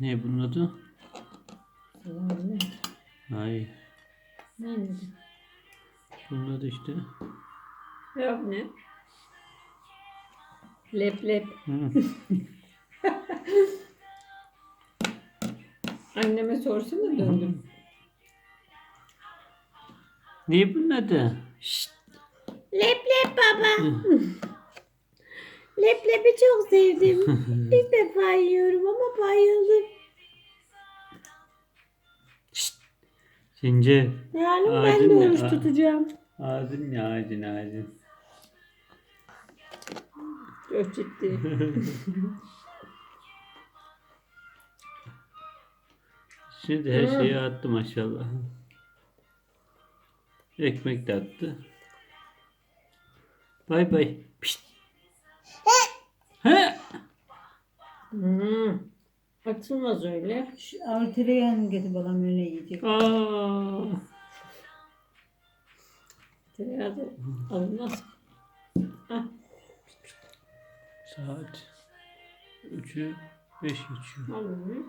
Ne bunun adı? Anne. Hayır. Ne dedi? Bunun adı işte. Yok ne? Lep lep. Hı. Anneme sorsana döndüm. Ne bunun adı? Şşt. Lep lep baba. lep lepi çok sevdim. İlk defa yiyorum ama bayıldım. Since. Yani ben Ağacın de ne? oruç tutacağım. Ağzın ne ağacın ağacın. Çok ciddi. Şimdi her şeyi attı maşallah. Ekmek de attı. Bay bay. Pişt. Hmm. Açılmaz öyle. Tereyağını getir balam öyle yiyecek. Aa. Tereyağı da alınmaz. Saat 3'ü 5 geçiyor. alınmıyor.